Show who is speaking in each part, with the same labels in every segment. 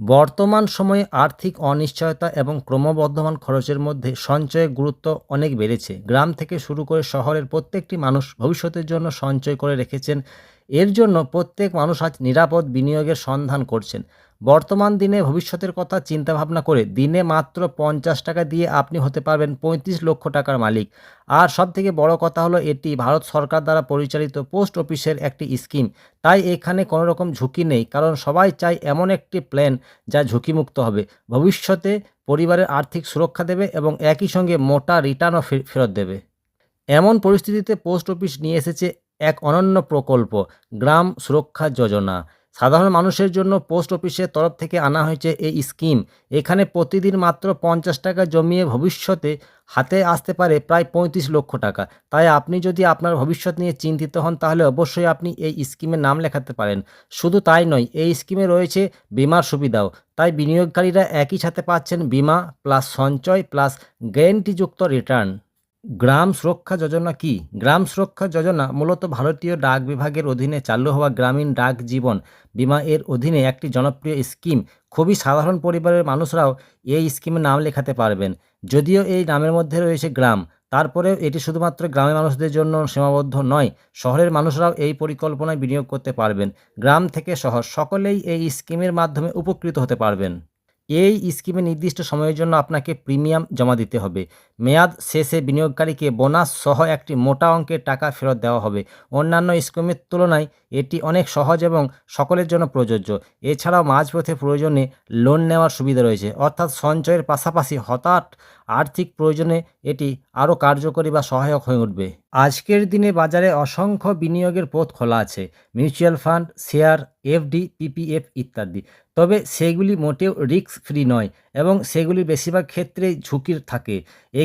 Speaker 1: বর্তমান সময়ে আর্থিক অনিশ্চয়তা এবং ক্রমবর্ধমান খরচের মধ্যে সঞ্চয়ের গুরুত্ব অনেক বেড়েছে। গ্রাম থেকে শুরু করে শহরের প্রত্যেকটি মানুষ ভবিষ্যতের জন্য সঞ্চয় করে রেখেছেন এর জন্য প্রত্যেক মানুষ আজ নিরাপদ বিনিয়োগের সন্ধান করছেন। বর্তমান দিনে ভবিষ্যতের কথা চিন্তাভাবনা করে দিনে মাত্র পঞ্চাশ টাকা দিয়ে আপনি হতে পারবেন পঁয়ত্রিশ লক্ষ টাকার মালিক। আর সবথেকে বড় কথা হলো এটি ভারত সরকার দ্বারা পরিচালিত পোস্ট অফিসের একটি স্কিম। তাই এখানে কোনো রকম ঝুঁকি নেই, কারণ সবাই চায় এমন একটি প্ল্যান যা ঝুঁকিমুক্ত হবে। ভবিষ্যতে পরিবারের আর্থিক সুরক্ষা দেবে এবং একই সঙ্গে মোটা রিটার্নও ফেরত দেবে। এমন পরিস্থিতিতে পোস্ট অফিস নিয়ে এসেছে এক অনন্য প্রকল্প, গ্রাম সুরক্ষা যোজনা। সাধারণ মানুষের জন্য পোস্ট অফিসের তরফ থেকে আনা হয়েছে এই স্কিম। এখানে প্রতিদিন মাত্র পঞ্চাশ টাকা জমিয়ে ভবিষ্যতে হাতে আসতে পারে প্রায় পঁয়ত্রিশ লক্ষ টাকা। তাই আপনি যদি আপনার ভবিষ্যৎ নিয়ে চিন্তিত হন, তাহলে অবশ্যই আপনি এই স্কিমে নাম লেখাতে পারেন। শুধু তাই নয়, এই স্কিমে রয়েছে বিমার সুবিধাও। তাই বিনিয়োগকারীরা একই সাথে পাচ্ছেন বিমা, প্লাস সঞ্চয়, প্লাস গ্যারেন্টিযুক্ত রিটার্ন। গ্রাম সুরক্ষা যোজনা কি? গ্রাম সুরক্ষা যোজনা মূলত ভারতীয় ডাক বিভাগের অধীনে চালু হওয়া গ্রামীণ ডাক জীবন বিমা এর অধীনে একটি জনপ্রিয় স্কিম। খুবই সাধারণ পরিবারের মানুষরাও এই স্কিমে নাম লেখাতে পারবেন। যদিও এই নামের মধ্যে রয়েছে গ্রাম, তারপরেও এটি শুধুমাত্র গ্রামের মানুষদের জন্য সীমাবদ্ধ নয়, শহরের মানুষরাও এই পরিকল্পনায় বিনিয়োগ করতে পারবেন। গ্রাম থেকে শহর, সকলেই এই স্কিমের মাধ্যমে উপকৃত হতে পারবেন। এই স্কিমে নির্দিষ্ট সময়ের জন্য আপনাকে প্রিমিয়াম জমা দিতে হবে। মেয়াদ শেষে বিনিয়োগকারীকে বোনাস সহ একটি মোটা অঙ্কের টাকা ফেরত দেওয়া হবে। অন্যান্য স্কিমের তুলনায় এটি অনেক সহজ এবং সকলের জন্য প্রযোজ্য। এছাড়াও মাঝপথে প্রয়োজনে লোন নেওয়ার সুবিধা রয়েছে। অর্থাৎ সঞ্চয়ের পাশাপাশি হঠাৎ আর্থিক প্রয়োজনে এটি আরও কার্যকরী বা সহায়ক হয়ে উঠবে। আজকের দিনে বাজারে অসংখ্য বিনিয়োগের পথ খোলা আছে। Mutual fund, share, FD PPF ইত্যাদি। তবে সেগুলি মোটেও রিস্ক ফ্রি নয় এবং সেগুলি বেশিরভাগ ক্ষেত্রেই ঝুঁকির থাকে।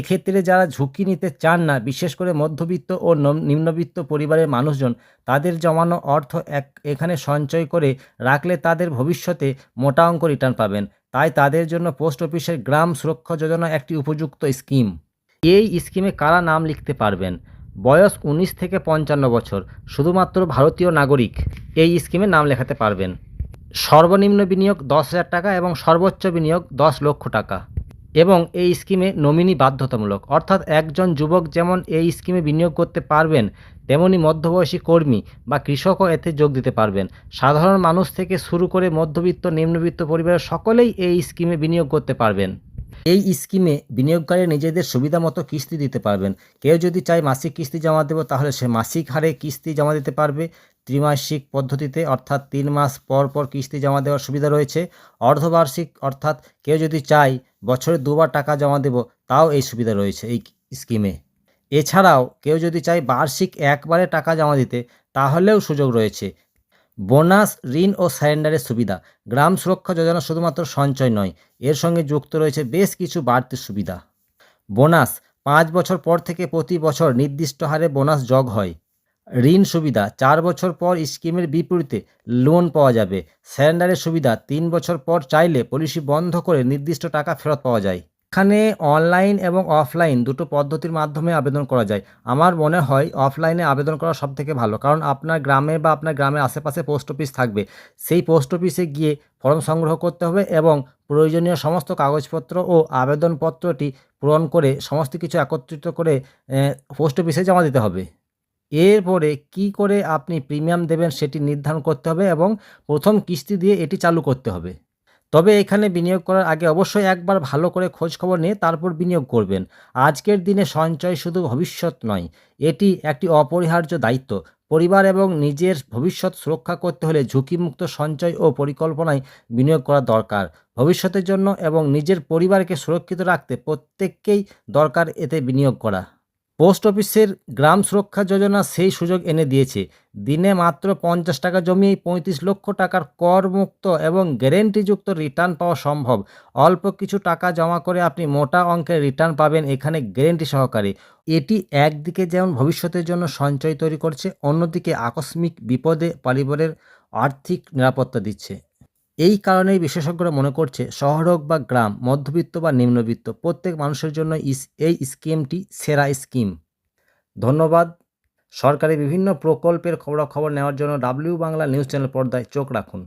Speaker 1: এক্ষেত্রে যারা ঝুঁকি নিতে চান না, বিশেষ করে মধ্যবিত্ত ও নম- নিম্নবিত্ত পরিবারের মানুষজন, তাদের জমানো অর্থ এক, এখানে সঞ্চয় করে রাখলে তাদের ভবিষ্যতে মোটা অঙ্ক রিটার্ন পাবেন। তাই তাদের জন্য পোস্ট অফিসের গ্রাম সুরক্ষা যোজনা একটি উপযুক্ত স্কিম। এই স্কিমে কারা নাম লিখতে পারবেন? বয়স উনিশ থেকে পঞ্চান্ন বছর, শুধুমাত্র ভারতীয় নাগরিক, এই স্কিমে নাম লেখাতে পারবেন। সর্বনিম্ন বিনিয়োগ দশ হাজার টাকা এবং সর্বোচ্চ বিনিয়োগ দশ লক্ষ টাকা। এবং এই স্কিমে নমিনি বাধ্যতামূলক। অর্থাৎ একজন যুবক যেমন এই স্কিমে বিনিয়োগ করতে পারবেন, তেমনি মধ্যবয়সী কর্মী বা কৃষকও এতে যোগ দিতে পারবেন। সাধারণ মানুষ থেকে শুরু করে মধ্যবিত্ত, নিম্নবিত্ত পরিবারের সকলেই এই স্কিমে বিনিয়োগ করতে পারবেন। এই স্কিমে বিনিয়োগকারী নিজেদের সুবিধা মতো কিস্তি দিতে পারবেন। কেউ যদি চায় মাসিক কিস্তি জমা দেবো, তাহলে সে মাসিক হারে কিস্তি জমা দিতে পারবে। ত্রিমাসিক পদ্ধতিতে, অর্থাৎ তিন মাস পর পর কিস্তি জমা দেওয়ার সুবিধা রয়েছে। অর্ধবার্ষিক, অর্থাৎ কেউ যদি চায় বছরে দুবার টাকা জমা দেবো, তাও এই সুবিধা রয়েছে এই স্কিমে। এছাড়াও, কেউ যদি চায় বার্ষিক একবারে টাকা জমা দিতে, তাহলেও সুযোগ রয়েছে। বোনাস, ঋণ ও সারেন্ডারের সুবিধা। গ্রাম সুরক্ষা যোজনা শুধুমাত্র সঞ্চয় নয়, এর সঙ্গে যুক্ত রয়েছে বেশ কিছু বাড়তি সুবিধা। বোনাস, পাঁচ বছর পর থেকে প্রতি বছর নির্দিষ্ট হারে বোনাস যোগ হয়। ঋণ সুবিধা, চার বছর পর স্কিমের বিপরীতে লোন পাওয়া যাবে। স্যারেন্ডারের সুবিধা, তিন বছর পর চাইলে পলিসি বন্ধ করে নির্দিষ্ট টাকা ফেরত পাওয়া যায়। এখানে অনলাইন এবং অফলাইন দুটো পদ্ধতির মাধ্যমে আবেদন করা যায়। আমার মনে হয় অফলাইনে আবেদন করা সব থেকে ভালো, কারণ আপনার গ্রামে বা আপনার গ্রামের আশেপাশে পোস্ট অফিস থাকবে। সেই পোস্ট অফিসে গিয়ে ফর্ম সংগ্রহ করতে হবে এবং প্রয়োজনীয় সমস্ত কাগজপত্র ও আবেদনপত্রটি পূরণ করে সমস্ত কিছু একত্রিত করে পোস্ট অফিসে জমা দিতে হবে। এরপরে কি করে আপনি প্রিমিয়াম দেবেন সেটি নির্ধারণ করতে হবে এবং প্রথম কিস্তি দিয়ে এটি চালু করতে হবে। তবে এখানে বিনিয়োগ করার আগে অবশ্যই একবার ভালো করে খোঁজ খবর নিয়ে তারপর বিনিয়োগ করবেন। আজকের দিনে সঞ্চয় শুধু ভবিষ্যৎ নয়, এটি একটি অপরিহার্য দায়িত্ব। পরিবার এবং নিজের ভবিষ্যৎ সুরক্ষা করতে হলে ঝুঁকিমুক্ত সঞ্চয় ও পরিকল্পনায় বিনিয়োগ করা দরকার। ভবিষ্যতের জন্য এবং নিজের পরিবারকে সুরক্ষিত রাখতে প্রত্যেককেই দরকার এতে বিনিয়োগ করা। পোস্ট অফিসের গ্রাম সুরক্ষা যোজনা সেই সুযোগ এনে দিয়েছে। দিনে মাত্র পঞ্চাশ টাকা জমিয়েই পঁয়ত্রিশ লক্ষ টাকার করমুক্ত এবং গ্যারেন্টিযুক্ত রিটার্ন পাওয়া সম্ভব। অল্প কিছু টাকা জমা করে আপনি মোটা অঙ্কের রিটার্ন পাবেন এখানে গ্যারেন্টি সহকারে। এটি একদিকে যেমন ভবিষ্যতের জন্য সঞ্চয় তৈরি করছে, অন্যদিকে আকস্মিক বিপদে পরিবারের আর্থিক নিরাপত্তা দিচ্ছে। এই কারণেই বিশেষজ্ঞরা মনে করছে শহর হোক বা গ্রাম, মধ্যবিত্ত বা নিম্নবিত্ত, প্রত্যেক মানুষের জন্য এই স্কিমটি সেরা স্কিম। ধন্যবাদ। সরকারি বিভিন্ন প্রকল্পের খবরাখবর নেওয়ার জন্য ডাব্লিউ বাংলা নিউজ চ্যানেল পর্দায় চোখ রাখুন।